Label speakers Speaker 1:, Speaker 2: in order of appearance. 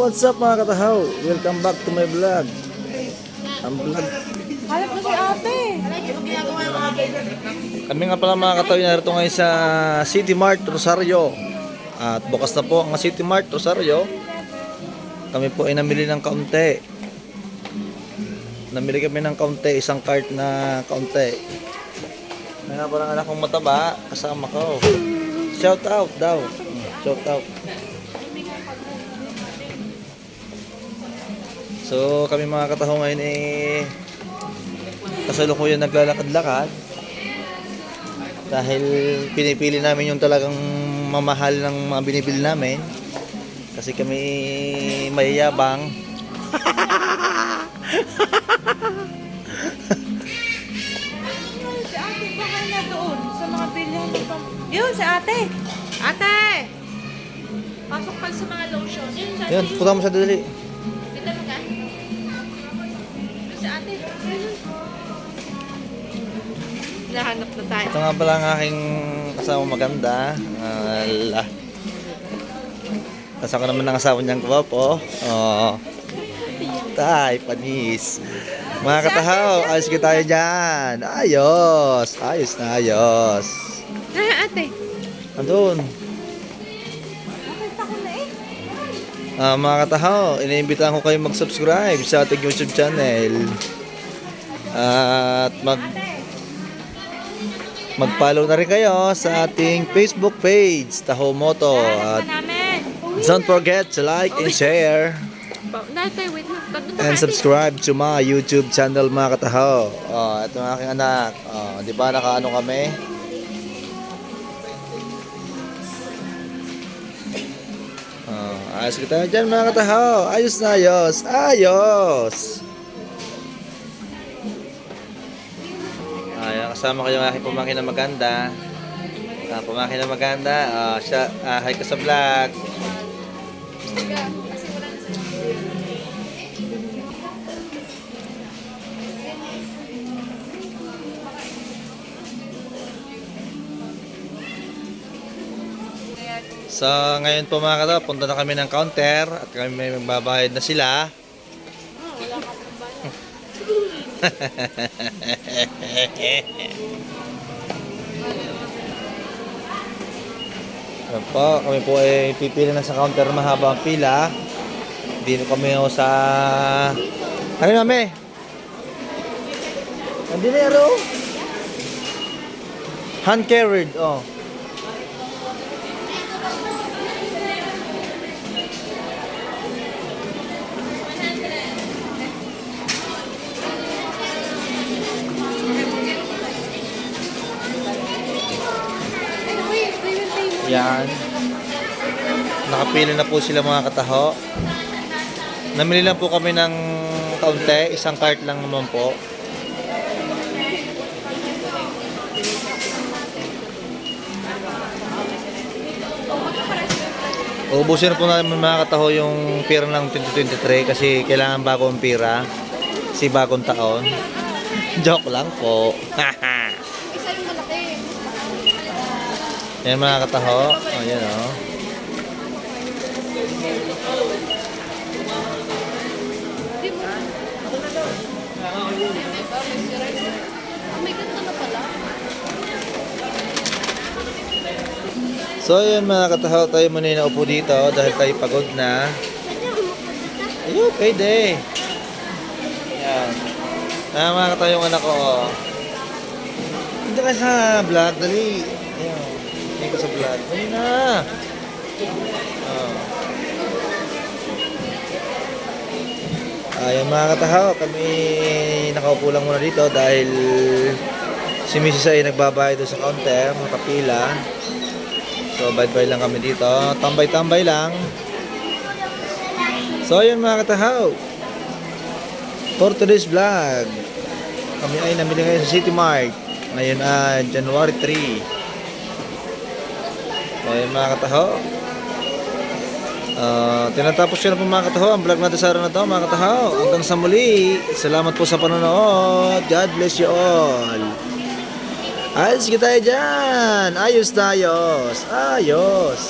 Speaker 1: What's up mga katahaw? Welcome back to my vlog. Ang vlog.
Speaker 2: Hanap na si ate.
Speaker 1: Kami nga pala mga katahaw narito ngayon sa City Mart Rosario. At bukas na po ang City Mart Rosario. Kami po ay namili ng kaunti. Namili kami ng kaunti, isang cart na kaunti. May nga parang anak kong mataba, kasama ko. Shout out daw. Shout out. So kami mga katahong ngayon eh kasalukuyan naglalakad-lakad dahil pinipili namin yung talagang mamahal ng mga binibili namin kasi kami mayayabang
Speaker 2: Si ate baka na doon sa mga bilyan ng pam... Yun, si ate. Ate! Pasok pa sa mga lotion. Yun,
Speaker 1: punta mo sa dali
Speaker 2: Nahanap na tayo.
Speaker 1: ito nga pala ang aking kasama maganda uh, la kasama naman ng asawa niyang gwapo oh. tay panis mga katahaw ayos kita tayo dyan ayos ayos na ayos
Speaker 2: Ah, ate.
Speaker 1: andun
Speaker 2: ko.
Speaker 1: Ah, mga katahaw, iniimbitahan ko kayo mag-subscribe sa ating YouTube channel. At mag mag-follow na rin kayo sa ating Facebook page, Taho Moto. At don't forget to like and share
Speaker 2: lang. Tandun
Speaker 1: and subscribe to my YouTube channel mga katahaw. Oh, ito ang aking anak. Oh, di ba nakaano kami? Oh, ayos kita dyan mga katahaw. Ayos na ayos. Ayos! Kasama ko yung aking pumangkin na maganda. Ah, pumangkin na maganda. Ah, siya, ah, hi ka sa vlog. So, ngayon po mga katahaw, punta na kami ng counter at kami may magbabayad na sila. Ayan po, kami po ay pipili na sa counter mahaba ang pila. Dito kami ho sa... Ano mami? Ang dinero? Hand carried, oh. Yan. Nakapili na po sila mga kataho. Namili lang po kami ng kaunti. Isang cart lang naman po. Ubusin na po namin mga kataho yung pira ng 2023 kasi kailangan bagong pira. Kasi bagong taon. Joke lang po.
Speaker 2: Isa yung malaki.
Speaker 1: Yan mga kataho. O, yan o.
Speaker 2: Pala.
Speaker 1: So yun mga katahaw, tayo muna naupo dito dahil tayo pagod na. Ayun, pwede. Yan. Ah, mga katahaw yung anak ko. oh. Dito ka sa vlog, dali. Ayun. Hindi ko sa vlog. Dali na. Oh. Ayun mga katahaw, kami nakaupo lang muna dito dahil si Mrs. ay nagbabayad sa counter, mga kapila. So, bye-bye lang kami dito. Tambay-tambay lang. So, yun mga katahaw. For today's vlog, kami ay namili ngayon sa City Mart. Ngayon ay January 3. Yun mga katahaw. Uh, tinatapos ko na po mga katahaw ang vlog natin sa araw na to mga katahaw. Hanggang sa muli. Salamat po sa panonood. God bless you all. Ayos kita tayo dyan. Ayos na ayos. Ayos.